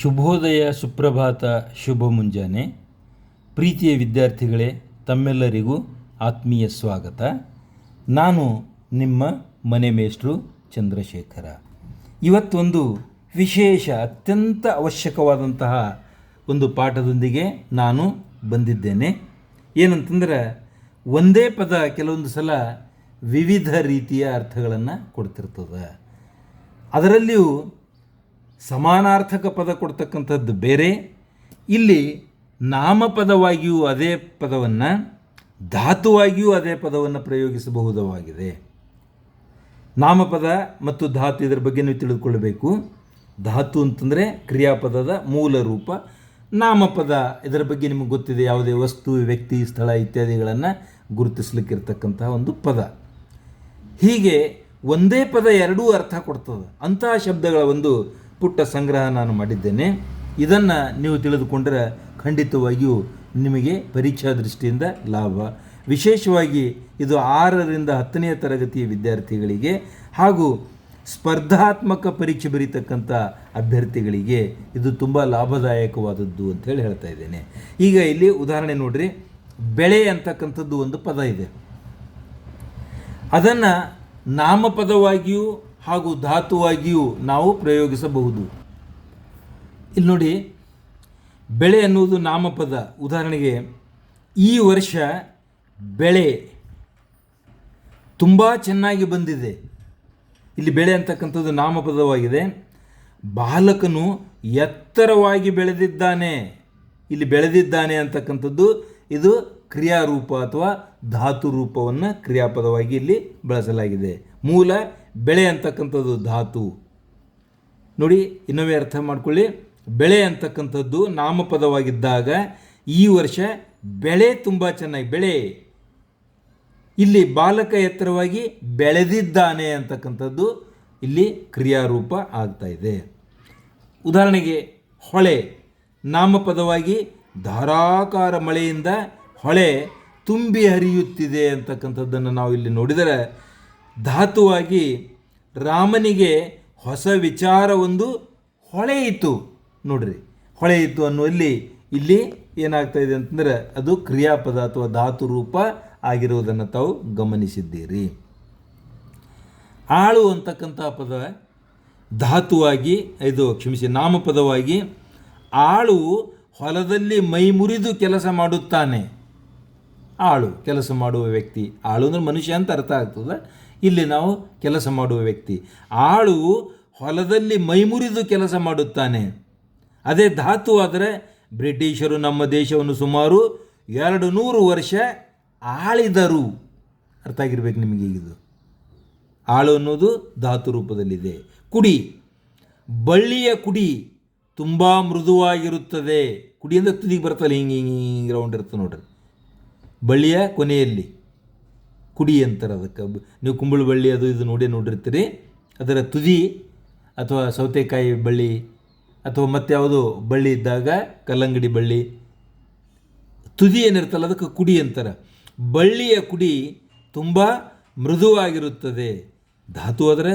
ಶುಭೋದಯ ಸುಪ್ರಭಾತ ಶುಭ ಮುಂಜಾನೆ. ಪ್ರೀತಿಯ ವಿದ್ಯಾರ್ಥಿಗಳೇ, ತಮ್ಮೆಲ್ಲರಿಗೂ ಆತ್ಮೀಯ ಸ್ವಾಗತ. ನಾನು ನಿಮ್ಮ ಮನೆ ಮೇಷ್ಟ್ರು ಚಂದ್ರಶೇಖರ. ಇವತ್ತೊಂದು ವಿಶೇಷ, ಅತ್ಯಂತ ಅವಶ್ಯಕವಾದಂತಹ ಒಂದು ಪಾಠದೊಂದಿಗೆ ನಾನು ಬಂದಿದ್ದೇನೆ. ಏನಂತಂದ್ರೆ, ಒಂದೇ ಪದ ಕೆಲವೊಂದು ಸಲ ವಿವಿಧ ರೀತಿಯ ಅರ್ಥಗಳನ್ನು ಕೊಡ್ತಿರ್ತದೆ. ಅದರಲ್ಲಿಯೂ ಸಮಾನಾರ್ಥಕ ಪದ ಕೊಡ್ತಕ್ಕಂಥದ್ದು ಬೇರೆ. ಇಲ್ಲಿ ನಾಮಪದವಾಗಿಯೂ ಅದೇ ಪದವನ್ನು ಧಾತುವಾಗಿಯೂ ಅದೇ ಪದವನ್ನು ಪ್ರಯೋಗಿಸಬಹುದಾಗಿದೆ. ನಾಮಪದ ಮತ್ತು ಧಾತು ಇದರ ಬಗ್ಗೆ ನೀವು ತಿಳಿದುಕೊಳ್ಳಬೇಕು. ಧಾತು ಅಂತಂದರೆ ಕ್ರಿಯಾಪದದ ಮೂಲ ರೂಪ. ನಾಮಪದ ಇದರ ಬಗ್ಗೆ ನಿಮಗೆ ಗೊತ್ತಿದೆ, ಯಾವುದೇ ವಸ್ತು, ವ್ಯಕ್ತಿ, ಸ್ಥಳ ಇತ್ಯಾದಿಗಳನ್ನು ಗುರುತಿಸ್ಲಿಕ್ಕಿರ್ತಕ್ಕಂತಹ ಒಂದು ಪದ. ಹೀಗೆ ಒಂದೇ ಪದ ಎರಡೂ ಅರ್ಥ ಕೊಡ್ತದೆ. ಅಂತಹ ಶಬ್ದಗಳ ಒಂದು ಪುಟ್ಟ ಸಂಗ್ರಹ ನಾನು ಮಾಡಿದ್ದೇನೆ. ಇದನ್ನು ನೀವು ತಿಳಿದುಕೊಂಡರೆ ಖಂಡಿತವಾಗಿಯೂ ನಿಮಗೆ ಪರೀಕ್ಷಾ ದೃಷ್ಟಿಯಿಂದ ಲಾಭ. ವಿಶೇಷವಾಗಿ ಇದು ಆರರಿಂದ ಹತ್ತನೆಯ ತರಗತಿಯ ವಿದ್ಯಾರ್ಥಿಗಳಿಗೆ ಹಾಗೂ ಸ್ಪರ್ಧಾತ್ಮಕ ಪರೀಕ್ಷೆ ಬರೀತಕ್ಕಂಥ ಅಭ್ಯರ್ಥಿಗಳಿಗೆ ಇದು ತುಂಬ ಲಾಭದಾಯಕವಾದದ್ದು ಅಂತೇಳಿ ಹೇಳ್ತಾ ಇದ್ದೇನೆ. ಈಗ ಇಲ್ಲಿ ಉದಾಹರಣೆ ನೋಡಿರಿ. ಬೆಳೆ ಅಂತಕ್ಕಂಥದ್ದು ಒಂದು ಪದ ಇದೆ. ಅದನ್ನು ನಾಮಪದವಾಗಿಯೂ ಹಾಗೂ ಧಾತುವಾಗಿಯೂ ನಾವು ಪ್ರಯೋಗಿಸಬಹುದು. ಇಲ್ಲಿ ನೋಡಿ, ಬೆಳೆ ಅನ್ನುವುದು ನಾಮಪದ. ಉದಾಹರಣೆಗೆ, ಈ ವರ್ಷ ಬೆಳೆ ತುಂಬ ಚೆನ್ನಾಗಿ ಬಂದಿದೆ. ಇಲ್ಲಿ ಬೆಳೆ ಅಂತಕ್ಕಂಥದ್ದು ನಾಮಪದವಾಗಿದೆ. ಬಾಲಕನು ಎತ್ತರವಾಗಿ ಬೆಳೆದಿದ್ದಾನೆ. ಇಲ್ಲಿ ಬೆಳೆದಿದ್ದಾನೆ ಅಂತಕ್ಕಂಥದ್ದು, ಇದು ಕ್ರಿಯಾರೂಪ ಅಥವಾ ಧಾತು ರೂಪವನ್ನು ಕ್ರಿಯಾಪದವಾಗಿ ಇಲ್ಲಿ ಬಳಸಲಾಗಿದೆ. ಮೂಲ ಬೆಳೆ ಅಂತಕ್ಕಂಥದ್ದು ಧಾತು. ನೋಡಿ, ಇನ್ನೊಮ್ಮೆ ಅರ್ಥ ಮಾಡ್ಕೊಳ್ಳಿ. ಬೆಳೆ ಅಂತಕ್ಕಂಥದ್ದು ನಾಮಪದವಾಗಿದ್ದಾಗ ಈ ವರ್ಷ ಬೆಳೆ ತುಂಬ ಚೆನ್ನಾಗಿ, ಬೆಳೆ. ಇಲ್ಲಿ ಬಾಲಕ ಎತ್ತರವಾಗಿ ಬೆಳೆದಿದ್ದಾನೆ ಅಂತಕ್ಕಂಥದ್ದು ಇಲ್ಲಿ ಕ್ರಿಯಾರೂಪ ಆಗ್ತಾ ಇದೆ. ಉದಾಹರಣೆಗೆ, ಹೊಳೆ. ನಾಮಪದವಾಗಿ ಧಾರಾಕಾರ ಮಳೆಯಿಂದ ಹೊಳೆ ತುಂಬಿ ಹರಿಯುತ್ತಿದೆ ಅಂತಕ್ಕಂಥದ್ದನ್ನು ನಾವು ಇಲ್ಲಿ ನೋಡಿದರೆ ಧಾತುವಾಗಿ ರಾಮನಿಗೆ ಹೊಸ ವಿಚಾರ ಒಂದು ಹೊಳೆಯಿತು. ನೋಡ್ರಿ, ಹೊಳೆಯಿತು ಅನ್ನುವಲ್ಲಿ ಇಲ್ಲಿ ಏನಾಗ್ತಾ ಇದೆ ಅಂತಂದರೆ ಅದು ಕ್ರಿಯಾಪದ ಅಥವಾ ಧಾತು ರೂಪ ಆಗಿರುವುದನ್ನು ತಾವು ಗಮನಿಸಿದ್ದೀರಿ. ಆಳು ಅಂತಕ್ಕಂಥ ಪದ ಧಾತುವಾಗಿ, ಇದು ಕ್ಷಮಿಸಿ, ನಾಮಪದವಾಗಿ ಆಳು ಹೊಲದಲ್ಲಿ ಮೈ ಮುರಿದು ಕೆಲಸ ಮಾಡುತ್ತಾನೆ. ಆಳು, ಕೆಲಸ ಮಾಡುವ ವ್ಯಕ್ತಿ. ಆಳು ಅಂದರೆ ಮನುಷ್ಯ ಅಂತ ಅರ್ಥ ಆಗ್ತದೆ ಇಲ್ಲಿ ನಾವು ಕೆಲಸ ಮಾಡುವ ವ್ಯಕ್ತಿ. ಆಳು ಹೊಲದಲ್ಲಿ ಮೈಮುರಿದು ಕೆಲಸ ಮಾಡುತ್ತಾನೆ. ಅದೇ ಧಾತು ಆದರೆ ಬ್ರಿಟಿಷರು ನಮ್ಮ ದೇಶವನ್ನು ಸುಮಾರು ಎರಡು ನೂರು ವರ್ಷ ಆಳಿದರು. ಅರ್ಥ ಆಗಿರ್ಬೇಕು ನಿಮಗೆ ಇದು. ಆಳು ಅನ್ನೋದು ಧಾತು ರೂಪದಲ್ಲಿದೆ. ಕುಡಿ. ಬಳ್ಳಿಯ ಕುಡಿ ತುಂಬ ಮೃದುವಾಗಿರುತ್ತದೆ. ಕುಡಿ ಅಂದರೆ ತುದಿಗೆ ಬರ್ತಲ್ಲ ಹಿಂಗೆ ಹಿಂಗೆ ಹಿಂಗೆ ರೌಂಡ್ ಇರ್ತದೆ ನೋಡ್ರಿ. ಬಳ್ಳಿಯ ಕೊನೆಯಲ್ಲಿ. ಕುಡಿ ಅಂತಾರೆ ಅದಕ್ಕೆ. ನೀವು ಕುಂಬಳ ಬಳ್ಳಿ ಅದು ಇದು ನೋಡಿ ನೋಡಿರ್ತೀರಿ. ಅದರ ತುದಿ ಅಥವಾ ಸೌತೆಕಾಯಿ ಬಳ್ಳಿ ಅಥವಾ ಮತ್ಯಾವುದು ಬಳ್ಳಿ ಇದ್ದಾಗ ಕಲ್ಲಂಗಡಿ ಬಳ್ಳಿ. ತುದಿ ಏನಿರ್ತಲ್ಲ ಅದಕ್ಕೆ ಕುಡಿ ಅಂತಾರೆ. ಬಳ್ಳಿಯ ಕುಡಿ ತುಂಬ ಮೃದುವಾಗಿರುತ್ತದೆ. ಧಾತು ಆದರೆ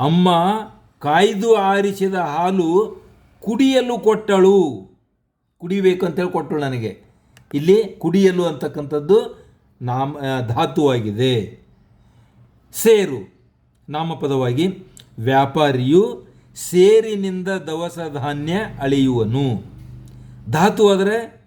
ಅಮ್ಮ ಕಾಯ್ದು ಆರಿಸಿದ ಹಾಲು ಕುಡಿಯಲು ಕೊಟ್ಟಳು. ಕುಡಿಬೇಕು ಅಂತೇಳಿ ಕೊಟ್ಟಳು ನನಗೆ. ಇಲ್ಲಿ ಕುಡಿಯಲು ಅಂತಕ್ಕಂಥದ್ದು ನಾಮ ಧಾತುವಾಗಿದೆ. ಸೇರು. ನಾಮಪದವಾಗಿ ವ್ಯಾಪಾರಿಯು ಸೇರಿನಿಂದ ದವಸ ಧಾನ್ಯ ಅಳೆಯುವನು. ಧಾತು ಆದರೆ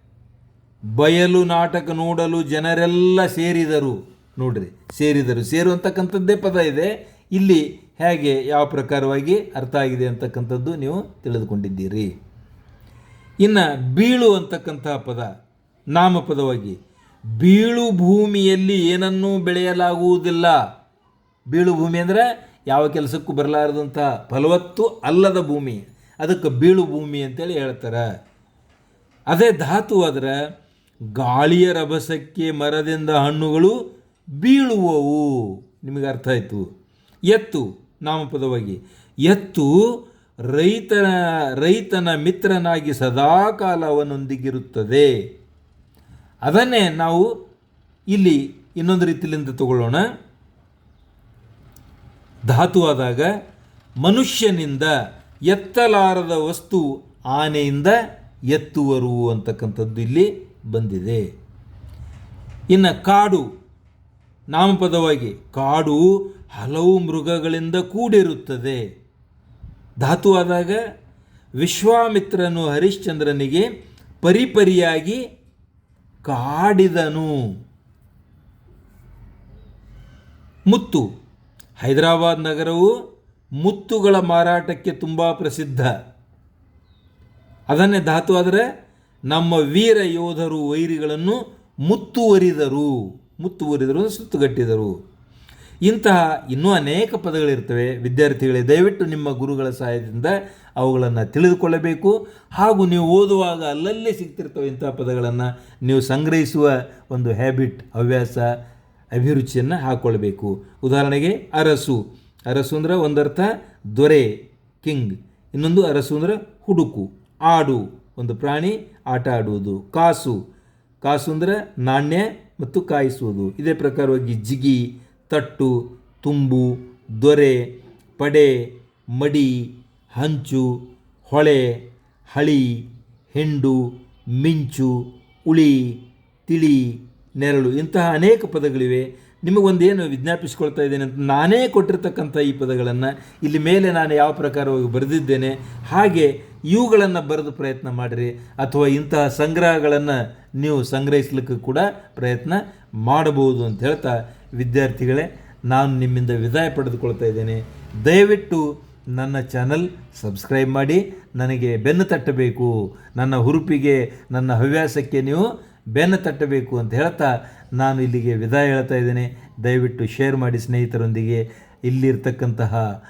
ಬಯಲು, ನಾಟಕ, ನೋಡಲು ಜನರೆಲ್ಲ ಸೇರಿದರು. ನೋಡ್ರಿ, ಸೇರಿದರು. ಸೇರು ಅಂತಕ್ಕಂಥದ್ದೇ ಪದ ಇದೆ. ಇಲ್ಲಿ ಹೇಗೆ, ಯಾವ ಪ್ರಕಾರವಾಗಿ ಅರ್ಥ ಆಗಿದೆ ಅಂತಕ್ಕಂಥದ್ದು ನೀವು ತಿಳಿದುಕೊಂಡಿದ್ದೀರಿ. ಇನ್ನು ಬೀಳು ಅಂತಕ್ಕಂತಹ ಪದ, ನಾಮಪದವಾಗಿ ಬೀಳು ಭೂಮಿಯಲ್ಲಿ ಏನನ್ನೂ ಬೆಳೆಯಲಾಗುವುದಿಲ್ಲ. ಬೀಳು ಭೂಮಿ ಅಂದರೆ ಯಾವ ಕೆಲಸಕ್ಕೂ ಬರಲಾರದಂಥ ಫಲವತ್ತು ಅಲ್ಲದ ಭೂಮಿ. ಅದಕ್ಕೆ ಬೀಳು ಭೂಮಿ ಅಂತೇಳಿ ಹೇಳ್ತಾರೆ. ಅದೇ ಧಾತು ಆದರೆ ಗಾಳಿಯ ರಭಸಕ್ಕೆ ಮರದಿಂದ ಹಣ್ಣುಗಳು ಬೀಳುವವು. ನಿಮಗೆ ಅರ್ಥ ಆಯಿತು? ಎತ್ತು, ನಾಮಪದವಾಗಿ. ಎತ್ತು ರೈತನ ರೈತನ ಮಿತ್ರನಾಗಿ ಸದಾಕಾಲ ಅವನೊಂದಿಗಿರುತ್ತದೆ. ಅದನ್ನೇ ನಾವು ಇಲ್ಲಿ ಇನ್ನೊಂದು ರೀತಿಯಿಂದ ತಗೊಳ್ಳೋಣ. ಧಾತು ಆದಾಗ ಮನುಷ್ಯನಿಂದ ಎತ್ತಲಾರದ ವಸ್ತು ಆನೆಯಿಂದ ಎತ್ತುವರು ಅಂತಕ್ಕಂಥದ್ದು ಇಲ್ಲಿ ಬಂದಿದೆ. ಇನ್ನು ಕಾಡು, ನಾಮಪದವಾಗಿ ಕಾಡು ಹಲವು ಮೃಗಗಳಿಂದ ಕೂಡಿರುತ್ತದೆ. ಧಾತು ಆದಾಗ ವಿಶ್ವಾಮಿತ್ರನು ಹರಿಶ್ಚಂದ್ರನಿಗೆ ಪರಿಪರಿಯಾಗಿ ಕಾಡಿದನು. ಮುತ್ತು. ಹೈದರಾಬಾದ್ ನಗರವು ಮುತ್ತುಗಳ ಮಾರಾಟಕ್ಕೆ ತುಂಬ ಪ್ರಸಿದ್ಧ. ಅದನ್ನೇ ಧಾತು ಆದರೆ ನಮ್ಮ ವೀರ ಯೋಧರು ವೈರಿಗಳನ್ನು ಮುತ್ತುವರಿದರು. ಮುತ್ತುವರಿದರು ಸುತ್ತುಗಟ್ಟಿದರು. ಇಂತಹ ಇನ್ನೂ ಅನೇಕ ಪದಗಳಿರ್ತವೆ. ವಿದ್ಯಾರ್ಥಿಗಳೇ, ದಯವಿಟ್ಟು ನಿಮ್ಮ ಗುರುಗಳ ಸಹಾಯದಿಂದ ಅವುಗಳನ್ನು ತಿಳಿದುಕೊಳ್ಳಬೇಕು. ಹಾಗೂ ನೀವು ಓದುವಾಗ ಅಲ್ಲಲ್ಲೇ ಸಿಗ್ತಿರ್ತವೆ ಇಂತಹ ಪದಗಳನ್ನು ನೀವು ಸಂಗ್ರಹಿಸುವ ಒಂದು ಹ್ಯಾಬಿಟ್ ಹವ್ಯಾಸ, ಅಭಿರುಚಿಯನ್ನು ಹಾಕ್ಕೊಳ್ಬೇಕು ಉದಾಹರಣೆಗೆ ಅರಸು. ಅರಸು ಅಂದ್ರೆ ಒಂದರ್ಥ ದೊರೆ ಕಿಂಗ್ ಇನ್ನೊಂದು ಅರಸು ಅಂದ್ರೆ ಹುಡುಕು. ಆಡು, ಒಂದು ಪ್ರಾಣಿ, ಆಟ ಆಡುವುದು. ಕಾಸು. ಕಾಸು ಅಂದರೆ ನಾಣ್ಯ ಮತ್ತು ಕಾಯಿಸುವುದು. ಇದೇ ಪ್ರಕಾರವಾಗಿ ಜಿಗಿ ತಟ್ಟು, ತುಂಬು, ದೊರೆ, ಪಡೆ, ಮಡಿ, ಹಂಚು, ಹೊಳೆ, ಹಳಿ, ಹೆಂಡು, ಮಿಂಚು, ಉಳಿ, ತಿಳಿ, ನೆರಳು ಇಂತಹ ಅನೇಕ ಪದಗಳಿವೆ. ನಿಮಗೊಂದೇನು ವಿಜ್ಞಾಪಿಸಿಕೊಳ್ತಾ ಇದ್ದೇನೆ ಅಂತ ನಾನೇ ಕೊಟ್ಟಿರ್ತಕ್ಕಂಥ ಈ ಪದಗಳನ್ನು ಇಲ್ಲಿ ಮೇಲೆ ನಾನು ಯಾವ ಪ್ರಕಾರವಾಗಿ ಬರೆದಿದ್ದೇನೆ, ಹಾಗೆ ಇವುಗಳನ್ನು ಬರೆದು ಪ್ರಯತ್ನ ಮಾಡಿರಿ ಅಥವಾ ಇಂತಹ ಸಂಗ್ರಹಗಳನ್ನು ನೀವು ಸಂಗ್ರಹಿಸಲಿಕ್ಕೆ ಕೂಡ ಪ್ರಯತ್ನ ಮಾಡಬಹುದು ಅಂತ ಹೇಳ್ತಾ ವಿದ್ಯಾರ್ಥಿಗಳೇ, ನಾನು ನಿಮ್ಮಿಂದ ವಿದಾಯ ಪಡೆದುಕೊಳ್ತಾ ಇದ್ದೇನೆ. ದಯವಿಟ್ಟು ನನ್ನ ಚಾನಲ್ ಸಬ್ಸ್ಕ್ರೈಬ್ ಮಾಡಿ, ನನಗೆ ಬೆನ್ನು ತಟ್ಟಬೇಕು. ನನ್ನ ಹುರುಪಿಗೆ, ನನ್ನ ಹವ್ಯಾಸಕ್ಕೆ ನೀವು ಬೆನ್ನು ತಟ್ಟಬೇಕು ಅಂತ ಹೇಳ್ತಾ ನಾನು ಇಲ್ಲಿಗೆ ವಿದಾಯ ಹೇಳ್ತಾ ಇದ್ದೇನೆ. ದಯವಿಟ್ಟು ಶೇರ್ ಮಾಡಿ ಸ್ನೇಹಿತರೊಂದಿಗೆ. ಇಲ್ಲಿರ್ತಕ್ಕಂತಹ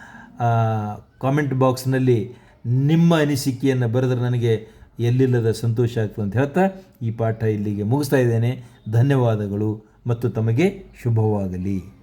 ಕಾಮೆಂಟ್ ಬಾಕ್ಸ್ನಲ್ಲಿ ನಿಮ್ಮ ಅನಿಸಿಕೆಯನ್ನು ಬರೆದ್ರೆ ನನಗೆ ಎಲ್ಲಿಲ್ಲದ ಸಂತೋಷ ಆಗ್ತದೆ ಅಂತ ಹೇಳ್ತಾ ಈ ಪಾಠ ಇಲ್ಲಿಗೆ ಮುಗಿಸ್ತಾ ಇದ್ದೇನೆ. ಧನ್ಯವಾದಗಳು. ಮತ್ತು ತಮಗೆ ಶುಭವಾಗಲಿ.